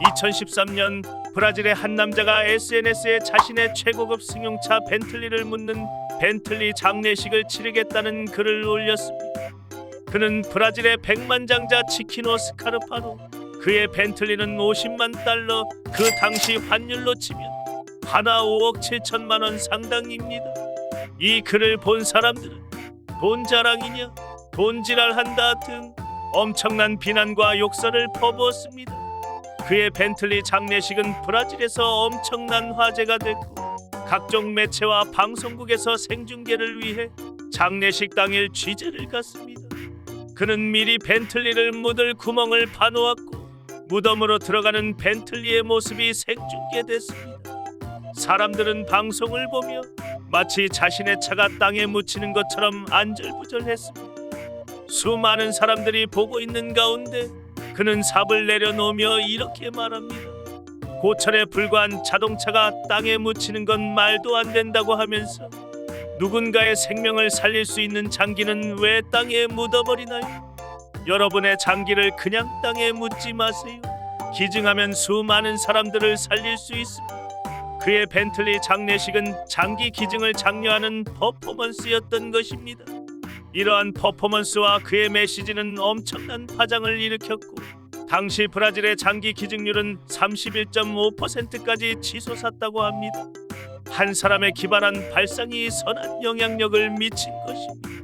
2013년 브라질의 한 남자가 SNS에 자신의 최고급 승용차 벤틀리를 묻는 벤틀리 장례식을 치르겠다는 글을 올렸습니다. 그는 브라질의 백만장자 치키노 스카르파로 그의 벤틀리는 50만 달러 그 당시 환율로 치면 하나 5억 7천만 원 상당입니다. 이 글을 본 사람들은 돈 자랑이냐 돈 지랄한다 등 엄청난 비난과 욕설을 퍼부었습니다. 그의 벤틀리 장례식은 브라질에서 엄청난 화제가 됐고 각종 매체와 방송국에서 생중계를 위해 장례식 당일 취재를 갔습니다. 그는 미리 벤틀리를 묻을 구멍을 파놓았고 무덤으로 들어가는 벤틀리의 모습이 생중계됐습니다. 사람들은 방송을 보며 마치 자신의 차가 땅에 묻히는 것처럼 안절부절했습니다. 수많은 사람들이 보고 있는 가운데 그는 삽을 내려놓으며 이렇게 말합니다. 고철에 불과한 자동차가 땅에 묻히는 건 말도 안 된다고 하면서 누군가의 생명을 살릴 수 있는 장기는 왜 땅에 묻어버리나요? 여러분의 장기를 그냥 땅에 묻지 마세요. 기증하면 수많은 사람들을 살릴 수 있습니다. 그의 벤틀리 장례식은 장기 기증을 장려하는 퍼포먼스였던 것입니다. 이러한 퍼포먼스와 그의 메시지는 엄청난 파장을 일으켰고 당시 브라질의 장기 기증률은 31.5%까지 치솟았다고 합니다. 한 사람의 기발한 발상이 선한 영향력을 미친 것입니다.